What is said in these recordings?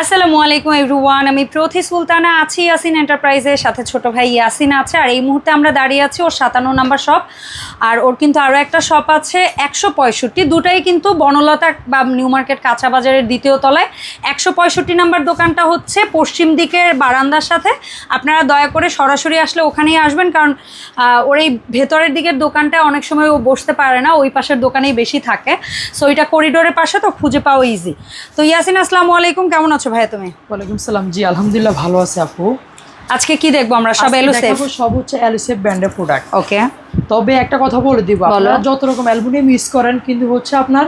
আসসালামু আলাইকুম এভরিওয়ান, আমি প্রথি সুলতানা আছি ইয়াসিন এন্টারপ্রাইজের সাথে ছোট ভাই ইয়াসিন আছে, আর এই মুহূর্তে আমরা দাঁড়িয়ে আছি ওর সাতান্ন নাম্বার শপ আর ওর কিন্তু আরও একটা শপ আছে একশো পঁয়ষট্টি, দুটাই কিন্তু বনলতা বা নিউ মার্কেট কাঁচা বাজারের দ্বিতীয় তলায়। একশো পঁয়ষট্টি নাম্বার দোকানটা হচ্ছে পশ্চিম দিকের বারান্দার সাথে, আপনারা দয়া করে সরাসরি আসলে ওখানেই আসবেন, কারণ ওর এই ভেতরের দিকের দোকানটা অনেক সময় ও বসতে পারে না, ওই পাশের দোকানেই বেশি থাকে। সো এটা করিডোরের পাশে, তো খুঁজে পাওয়া ইজি তো ইয়াসিন, আসসালামু আলাইকুম, কেমন আছো? ভাইয়া তুমি? ওয়ালাইকুম সালাম। জি আলহামদুলিল্লাহ ভালো আছে আপু। আজকে কি দেখব আমরা? সব আজকে এলো সব হচ্ছে এলসেফ ব্র্যান্ডের প্রোডাক্ট ওকে। তবে একটা কথা বলে দিব আপনারা যত রকম অ্যালবুমিনিয়াম ইউজ করেন কিন্তু হচ্ছে আপনার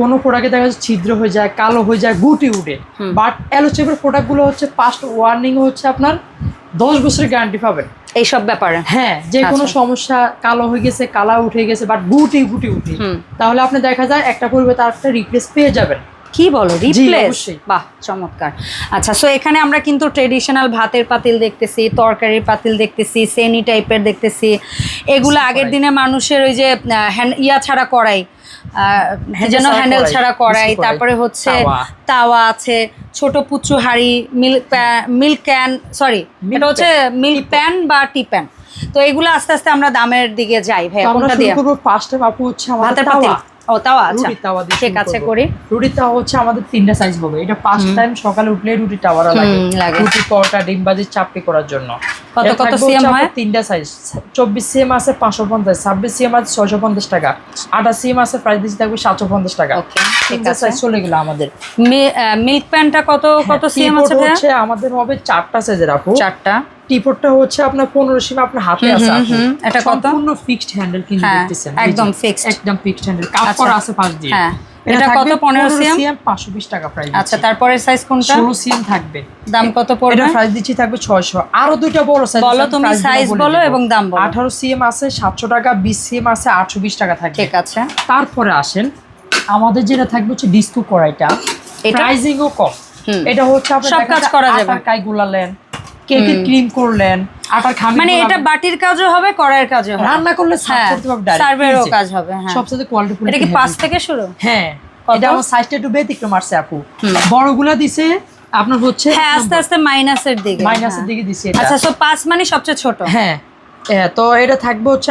কোনো প্রোডাক্টে দেখা যাচ্ছে ছিদ্র হয়ে যায় কালো হয়ে যায় গুটি উঠে। বাট অ্যালোচেপের প্রোডাক্টগুলো হচ্ছে ফার্স্ট ওয়ার্নিং হচ্ছে আপনার দশ বছরের গ্যারান্টি পাবেন। এইসব ব্যাপারে? হ্যাঁ যে কোনো আচ্ছা। সমস্যা কালো হয়ে গেছে কালা উঠে গেছে বাট গুটি গুটি উঠে। তাহলে আপনি দেখা যায় একটা পরিবে তার একটা রিপ্লেস পেয়ে যাবেন। কি বলো? রিপ্লেস বাহ চমৎকার। আচ্ছা সো এখানে আমরা কিন্তু ট্রেডিশনাল ভাতের পাতিল দেখতেছি তরকারির পাতিল দেখতেছি সেনি টাইপের দেখতেছি। এগুলো আগের দিনে মানুষের ওই যে ইয়া ছাড়া করাই। যেন হ্যান্ডেল ছাড়া কড়াই, তারপরে হচ্ছে তাওয়া। আছে ছোট পুচু হাঁড়ি মিল্ক মিল্ক ক্যান সরি এটা হচ্ছে মিল্ক প্যান বা টি প্যান তো এগুলো আস্তে আস্তে আমরা দামের দিকে যাই। ভাই কোনটা দিয়ে? ফার্স্ট হচ্ছে আমাদের ভাতের তাওয়া। পাতিল ও তাওয়া আচ্ছা। রুটি তাওয়া দিয়ে ঠিক আছে করি। রুটি তাওয়া হচ্ছে আমাদের তিনটা সাইজ হবে। এটা পাঁচ টাইম সকালে উঠলে রুটি টাওয়ারা লাগে। রুটি পরোটা ডিম ভাজি চাপটি করার জন্য। কত কত হচ্ছে হয়? তিনটা সাইজ চব্বিশ সিএম আছে পাঁচশো পঞ্চাশ ছাব্বিশ সিএম আছে ছয়শো পঞ্চাশ টাকা। আঠাশ সিএম আছে প্রাইস দিচ্ছি থাকবে সাতশো পঞ্চাশ টাকা। Okay, ঠিক আছে। সাইজ চলে গেলো আমাদের। মিল্ক প্যানটা কত কত হ্যাঁ, সিএম আছে ভাইয়া? হচ্ছে আমাদের হবে চারটা সাইজের আপু। চারটা। টিপটটা হচ্ছে আপনার পনেরো সিএম আপনার হাতে আছে এটা কত? সম্পূর্ণ ফিক্সড হ্যান্ডেল কিন্তু দেখতেছেন একদম fixed। একদম ফিক্সড হ্যান্ডেল কাপ আচ্ছা। করা আছে পাশ দিয়ে হ্যাঁ, এটা কত? 15 CM? পাঁচশো বিশ টাকা প্রাইস আচ্ছা তারপরে সাইজ কোনটা ষোলো সিএম থাকবে দাম কত এটা প্রাইস দিচ্ছি থাকবে ছয়শো আরও দুইটা বড় সাইজ বলো তুমি size বলো এবং দাম বলো। আঠারো সিএম আছে সাতশো টাকা বিশ সিএম আছে আটশো বিশ টাকা থাকবে ঠিক আছে তারপরে আসেন আমাদের যেটা থাকবে হচ্ছে ডিস্কো কড়াইটা এটা? প্রাইজিংও কম এটা হচ্ছে আপনার সব কাজ করা যাবে। কেকের ক্রিম করলেন? আটার খামির মানে এটা বাটির কাজও হবে কড়াইয়ের কাজও হবে। রান্না করলে সার্ভ হ্যাঁ করতে পারবে সার্ভেরও কাজ হবে হ্যাঁ। সবচেয়ে কোয়ালিটি এটা কি পাঁচ থেকে শুরু? হ্যাঁ? এটা আমার সাইজটা একটু ব্যতিক্রম আসছে আপু। বড়গুলা দিছে আপনার হচ্ছে হ্যাঁ আস্তে আস্তে মাইনাসের দিকে মাইনাসের হ্যাঁ। দিকে দিছে আচ্ছা সো পাঁচ মানে সবচেয়ে ছোট? হ্যাঁ। হ্যাঁ, তো এটা থাকবে হচ্ছে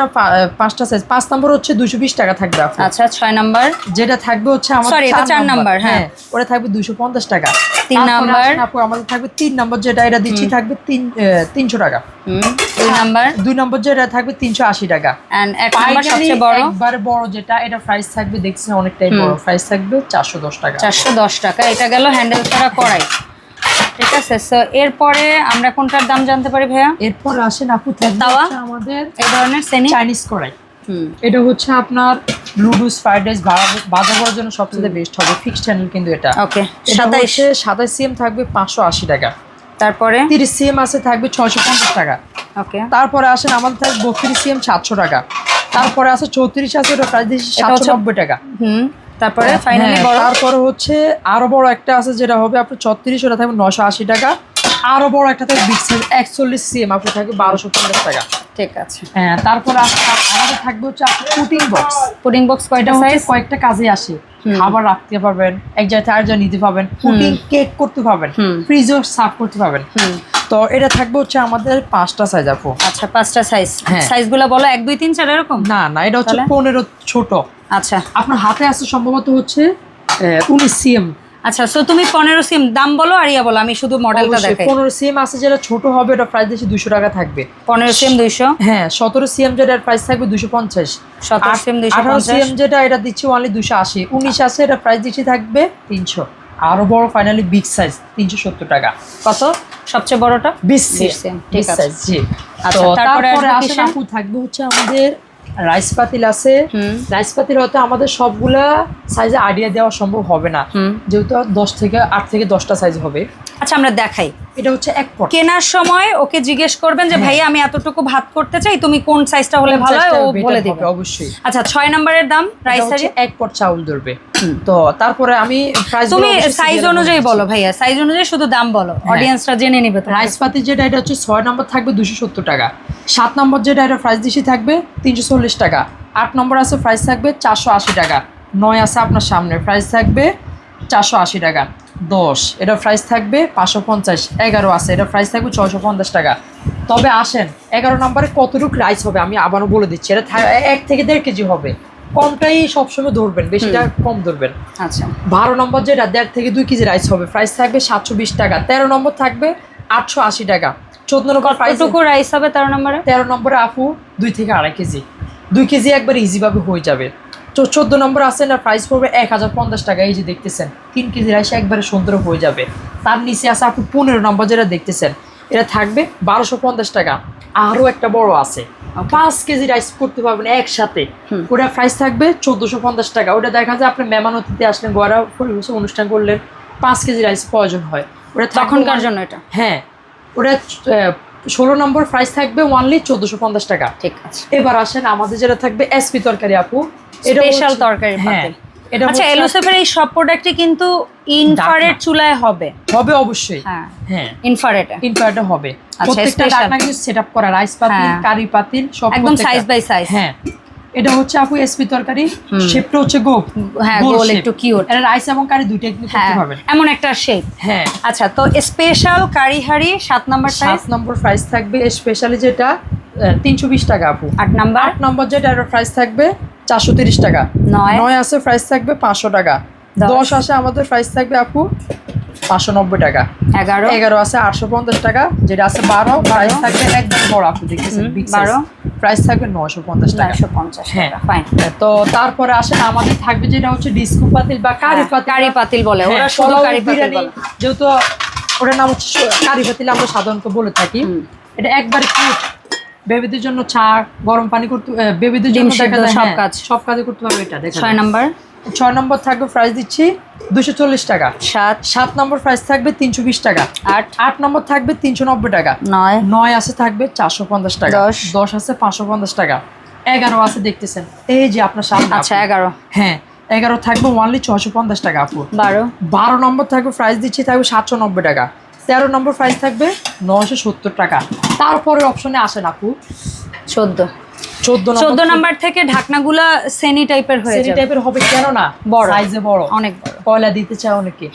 পাঁচটা সাইজ পাঁচ নম্বর হচ্ছে দুশো বিশ টাকা থাকবে আচ্ছা ছয় নাম্বার যেটা থাকবে হচ্ছে আমার চার নাম্বার, হ্যাঁ। ওটা থাকবে দুশো পঞ্চাশ টাকা। তিন নাম্বার। আপু আমাদের থাকবে তিন নম্বর যেটা এটা দিচ্ছি থাকবে তিন তিনশো টাকা। হুম দুই নাম্বার দুই নম্বর যেটা থাকবে তিনশো আশি টাকা। একবারে বড় যেটা এটা প্রাইস থাকবে দেখছি অনেকটাই বড়। প্রাইস থাকবে চারশো দশ টাকা। চারশো দশ টাকা। এটা গেল হ্যান্ডেল করা কড়াই। ঠিক আছে সো এরপরে আমরা কোনটার দাম জানতে পারি ভাইয়া? এরপর আসেন আপু তাওয়া? আমাদের এই ধরনের সেনি চাইনিজ কড়াই। হুম। এটা হচ্ছে আপনার লুডুস ফ্রাইড রাইস বাজা করার জন্য সবচেয়ে বেস্ট হবে। ফিক্সড চ্যানেল কিন্তু এটা। ওকে সাতাইশ। হচ্ছে সাতাশ সিএম থাকবে পাঁচশো আশি টাকা। তারপরে? তিরিশ সিএম আছে থাকবে ছয়শো পঞ্চাশ টাকা। ওকে তারপরে আসেন আমাদের থাকবে বত্রিশ সিএম সাতশো টাকা। তারপরে আছে চৌত্রিশ আছে ওটা সাতশো নব্বই টাকা। হুম। তারপরে ফাইনালি হ্যাঁ, বড় তারপরে হচ্ছে আরও বড় একটা আছে যেটা হবে আপনার ছত্রিশ ওটা থাকবে নশো আশি টাকা। আরও বড় একটা থাকবে বিগ সাইজ একচল্লিশ সিএম আপনার থাকবে বারোশো পঞ্চাশ টাকা। ঠিক আছে। হ্যাঁ তারপরে আমাদের থাকবে হচ্ছে পুটিং বক্স পুডিং বক্স কয়টা সাইজ কয়েকটা কাজে আসে। খাবার রাখতে পারবেন এক জায়গায় আর জায়গায় নিতে পারবেন পুটিং কেক করতে পারবেন ফ্রিজও সার্ভ করতে পারবেন। তো এটা থাকবে হচ্ছে আমাদের পাঁচটা সাইজ আপু। আচ্ছা পাঁচটা সাইজ হ্যাঁ। সাইজগুলো বলো এক দুই তিন চার এরকম? না না এটা হচ্ছে পনেরো ছোট। আচ্ছা। আপনার হাতে আছে সম্ভবত হচ্ছে উনিশ সিএম। আচ্ছা সো তুমি পনেরো সিম দাম বলো আর ইয়া বলো আমি শুধু মডেলটা দেখাই। পনেরো সিএম আছে যেটা ছোট হবে এটা প্রাইস দিচ্ছে দুশো টাকা থাকবে। পনেরো সিম দুইশো? হ্যাঁ সতেরো সিএম যেটা প্রাইস থাকবে দুশো পঞ্চাশ। সতেরো সিম দুইশো আঠারো সিএম যেটা এটা দিচ্ছি অনলি দুশো আশি। উনিশ আছে এটা প্রাইস দিচ্ছি থাকবে তিনশো। আরও বড় ফাইনালি বিগ সাইজ তিনশো সত্তর টাকা। কত? সবচেয়ে বড়টা? বিশ সিএম। ঠিক আছে। জি। আচ্ছা, তারপরে থাকবে হচ্ছে আমাদের রাইস পাতিল আছে। রাইস পাতিল হয়তো আমাদের সবগুলা সাইজে আইডিয়া দেওয়া সম্ভব হবে না। যেহেতু দশ থেকে আট থেকে দশটা সাইজ হবে। আচ্ছা আমরা দেখাই। এটা হচ্ছে এক পট। কেনার সময় ওকে জিজ্ঞেস করবেন হ্যাঁ। যে ভাইয়া আমি এতটুকু ভাত করতে চাই তুমি কোন সাইজটা হলে ভালো হয়? ও বলে দিবে। অবশ্যই। আচ্ছা ছয় নম্বরের দাম এটা রাইস হচ্ছে এক পট চাউল ধরবে। তো তারপরে আমি প্রাইস তুমি সাইজ অনুযায়ী বলো ভাইয়া। সাইজ অনুযায়ী শুধু দাম বলো। অডিয়েন্সরা জেনে নিবে তো রাইস পাতি যেটা এটা হচ্ছে ছয় নম্বর থাকবে দুশো সত্তর টাকা। সাত নম্বর যেটা এটা প্রাইস দিশি থাকবে তিনশো চল্লিশ টাকা। আট নম্বর আছে প্রাইস থাকবে চারশো আশি টাকা। নয় আছে আপনার সামনে প্রাইস থাকবে চারশো আশি টাকা। দশ। এটা প্রাইস থাকবে পাঁচশো পঞ্চাশ এগারো আছে। এটা প্রাইস থাকবে ছয়শো পঞ্চাশ টাকা। তবে আসেন এগারো নম্বরে কতটুকু রাইস হবে আমি আবারও বলে দিচ্ছি। এটা এক থেকে দেড় কেজি হবে। কমটাই সবসময় ধরবেন বেশিটা কম ধরবেন। আচ্ছা। বারো নম্বর যেটা দেড় থেকে দুই কেজি রাইস হবে। প্রাইস থাকবে সাতশো বিশ টাকা। তেরো নম্বর থাকবে আটশো আশি টাকা। চোদ্দ নম্বর প্রাইস কতটুকু রাইস হবে তেরো নম্বরে? তেরো নম্বরে আপু দুই থেকে আড়াই কেজি। দুই কেজি একবার ইজিভাবে হয়ে যাবে। তো চোদ্দ নম্বর আছে না প্রাইস পড়বে এক হাজার পঞ্চাশ টাকা। এই যে দেখতেছেন তিন কেজি রাইস একবারে সুন্দর হয়ে যাবে। তার নিচে আছে আপনি পনেরো নম্বর যেটা দেখতেছেন এটা থাকবে বারোশো পঞ্চাশ টাকা। আরও একটা বড় আছে। পাঁচ কেজি রাইস করতে পারবেন একসাথে। ওটা প্রাইস থাকবে চোদ্দোশো পঞ্চাশ টাকা। ওটা দেখা যায় আপনি মেহমান অতিথি আসলেন গোয়ারা পরিবেশে অনুষ্ঠান করলেন পাঁচ কেজি রাইস প্রয়োজন হয়। ওটা তখনকার জন্য এটা? হ্যাঁ। ওটা ষোলো নম্বর প্রাইস থাকবে ওয়ানলি চোদ্দোশো পঞ্চাশ টাকা। ঠিক আছে। এবার আসেন আমাদের যেটা থাকবে এসপি তরকারি আপু। স্পেশাল তরকারি হ্যাঁ এটা আচ্ছা এলোসেফের এই সব প্রোডাক্টই কিন্তু ইনফ্রারেড চুলায় হবে। হবে অবশ্যই। হ্যাঁ। হ্যাঁ। ইনফ্রারেডে ইনফ্রাটা হবে। আচ্ছা, প্রত্যেকটা। ডাকনা কিন্তু সেট আপ করা রাইস পাতিল হ্যাঁ। কারি পাতিল সব একদম সাইজ বাই সাইজ হ্যাঁ। এটা হচ্ছে আপু এসপি তরকারি। শেপটা হচ্ছে গোল হ্যাঁ গোল। একটু কিউট এটা রাইস এবং কারি দুইটাই কিন্তু হ্যাঁ করতে পারবেন। এমন একটা শেপ হ্যাঁ। আচ্ছা তো স্পেশাল কারি হাড়ি সাত নাম্বার সাইজ সাত নম্বর প্রাইস থাকবে স্পেশালি যেটা তিনশো বিশ টাকা আপু। আট নাম্বার আট নম্বর যেটা এটার প্রাইস থাকবে চারশো তিরিশ টাকা। নয়? আছে প্রাইস থাকবে পাঁচশো টাকা। দশ। আছে আমাদের প্রাইস থাকবে আপু পাঁচশো নব্বই টাকা। এগারো? এগারো আছে আটশো পঞ্চাশ টাকা যেটা আছে বারো প্রাইস থাকবে একদম বড় আপু দেখতেছেন হুম, বিগ বারো। প্রাইস থাকবে নশো পঞ্চাশ টাকা। পঞ্চাশ হ্যাঁ। ফাইন তো তারপরে আসেন আমাদের থাকবে যেটা হচ্ছে ডিস্কো পাতিল বা কারি পাতিল। কারি পাতিল বলে হ্যাঁ, ওরা শুধু কারি পাতিল যেহেতু ওটার নাম হচ্ছে কারি পাতিল আমরা সাধারণত বলে থাকি। এটা একবারে কিউট বেবিদের জন্য চা গরম পানি করতে বেবিদের জন্য দেখা যায় সব হ্যাঁ, কাজ। সব কাজে করতে পারবে এটা দেখা ছয় নাম্বার? ছয় নম্বর থাকবে প্রাইস দিচ্ছি দুশো চল্লিশ টাকা। সাত। সাত নম্বর প্রাইস থাকবে তিনশো বিশ টাকা। আট। আট নম্বর থাকবে তিনশো নব্বই টাকা। নয়। নয় আছে থাকবে চারশো পঞ্চাশ টাকা। দশ। দশ আছে পাঁচশো পঞ্চাশ টাকা। এগারো আছে দেখতেছেন। এই যে আপনার সামনে আচ্ছা। এগারো। হ্যাঁ এগারো থাকবে ওয়ানলি ছশো পঞ্চাশ টাকা আপু। বারো। বারো নম্বর থাকবে প্রাইস দিচ্ছি থাকবে সাতশো নব্বই টাকা। তেরো নম্বর প্রাইস থাকবে নশো সত্তর টাকা। তারপরে অপশনে আসেন আপু। চোদ্দ। চোদ্দ চোদ্দ নাম্বার থেকে ঢাকনাগুলা সেনি টাইপের হয়ে যাবে। টাইপের হবে কেন না? বড়। সাইজে বড়। অনেক বড়। কয়লা দিতে চায় অনেকে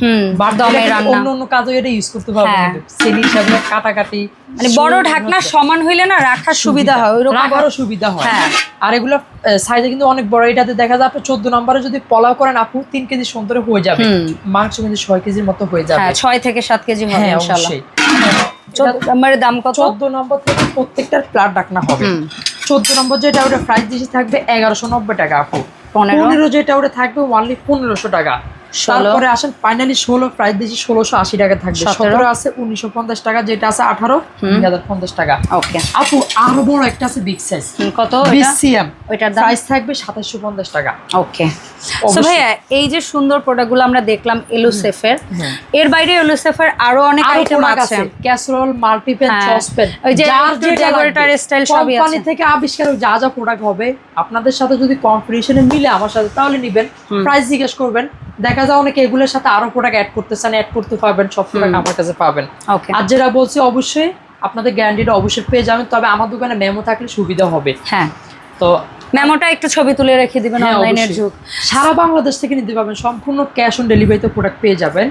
দমে রান্না। অন্য অন্য কাজে এটা ইউজ করতে পারবে সেনি হিসাবে কাটাকাটি মানে বড় ঢাকনা সমান হইলে না রাখার সুবিধা। হয় ওইরকম রাখারও সুবিধা হয়। হ্যাঁ। আর এগুলো সাইজে কিন্তু অনেক বড়। এটাতে দেখা যায় আপনি চোদ্দ নম্বরে যদি পোলাও করেন আপু তিন কেজি সুন্দরে হয়ে যাবে। মাংস কিন্তু ছয় কেজির মতো হয়ে যাবে। হ্যাঁ ছয় থেকে সাত কেজি হবে হ্যাঁ ইনশাল্লাহ। নম্বরের দাম কত চোদ্দ নম্বর থেকে প্রত্যেকটার প্লাট ডাকনা হবে। চোদ্দ নম্বর যেটা ওটা প্রাইস দিয়েছে থাকবে এগারোশো নব্বই টাকা আপু পনেরো যেটা ওটা থাকবে ওয়ানলি পনেরোশো টাকা। তারপরে আসেন ফাইনালি ষোলো প্রাইস দিয়েছি ষোলোশো আশি টাকা থাকবে। সতেরো। আছে উনিশশো পঞ্চাশ টাকা যেটা আছে আঠারো দুই হাজার পঞ্চাশ টাকা। ওকে। আপু আরও বড় একটা আছে বিগ সাইজ কত বিশ এটা? সিএম ওইটার প্রাইস থাকবে সাতাশশো পঞ্চাশ টাকা। ওকে। সো ভাইয়া এই যে সুন্দর প্রোডাক্টগুলো আমরা দেখলাম এলুসেফের। এর বাইরে এলুসেফের আরও অনেক আইটেম আছে। ক্যাসরোল মাল্টিপেন। সসপেন ওই যে decorator style সবই কোম্পানি আছে। থেকে আবিষ্কার যা যা প্রোডাক্ট হবে আপনাদের সাথে যদি কম্পিটিশনে মিলে আমার সাথে তাহলে নিবেন। প্রাইস জিজ্ঞেস করবেন। দেখা যায় অনেকে এগুলোর সাথে আরও প্রোডাক্ট অ্যাড করতে চান অ্যাড করতে পারবেন সব প্রোডাক্ট আমার কাছে পাবেন। ওকে আর যেটা বলছি অবশ্যই আপনাদের গ্যারান্টিটা অবশ্যই পেয়ে যাবেন তবে আমার দোকানে মেমো থাকলে সুবিধা হবে। হ্যাঁ। তো মেমোটা একটু ছবি তুলে রেখে দিবেন হ্যাঁ, অনলাইনের যুগ। সারা বাংলাদেশ থেকে নিতে পারবেন সম্পূর্ণ ক্যাশ অন ডেলিভারিতে প্রোডাক্ট পেয়ে যাবেন।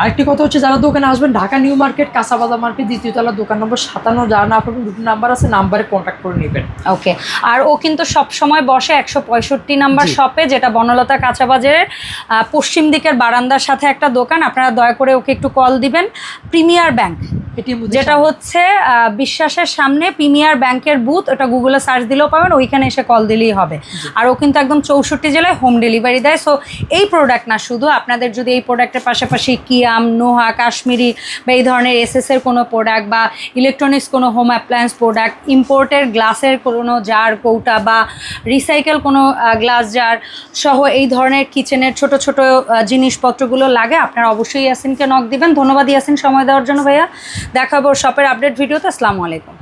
আরেকটি কথা হচ্ছে যারা দোকানে আসবেন ঢাকা নিউ মার্কেট কাঁচাবাজার মার্কেট দ্বিতীয় তলা দোকান নম্বর সাতান্ন যারা না পাবেন দুটো নাম্বার আছে নাম্বারে কন্ট্যাক্ট করে নেবেন। ওকে। আর ও কিন্তু সব সময় বসে একশো পঁয়ষট্টি নাম্বার শপে যেটা বনলতা কাঁচা বাজারের আহ, পশ্চিম দিকের বারান্দার সাথে একটা দোকান আপনারা দয়া করে ওকে একটু কল দিবেন। প্রিমিয়ার ব্যাংক যেটা হচ্ছে বিশ্বাসের সামনে প্রিমিয়ার ব্যাংকের বুথ ওটা গুগলে সার্চ দিলেও পাবেন ওইখানে এসে কল দিলেই হবে। আর ও কিন্তু একদম চৌষট্টি জেলায় হোম ডেলিভারি দেয় সো এই প্রোডাক্ট না শুধু আপনাদের যদি এই প্রোডাক্টের পাশাপাশি কিয়াম, নোহা, কাশ্মীরি বা এই ধরনের এসএসের কোনো প্রোডাক্ট বা ইলেকট্রনিক্স কোনো হোম অ্যাপ্লায়েন্স প্রোডাক্ট ইম্পোর্টের গ্লাসের কোনো জার কৌটা বা রিসাইকেল কোনো গ্লাস জার সহ এই ধরনের কিচেনের ছোট ছোট জিনিসপত্রগুলো লাগে, আপনারা অবশ্যই ইয়াসিনকে নক দিবেন। ধন্যবাদ ইয়াসিন সময় দেওয়ার জন্য ভাইয়া। দেখাবো শপের আপডেট ভিডিওতে। আসসালামু আলাইকুম।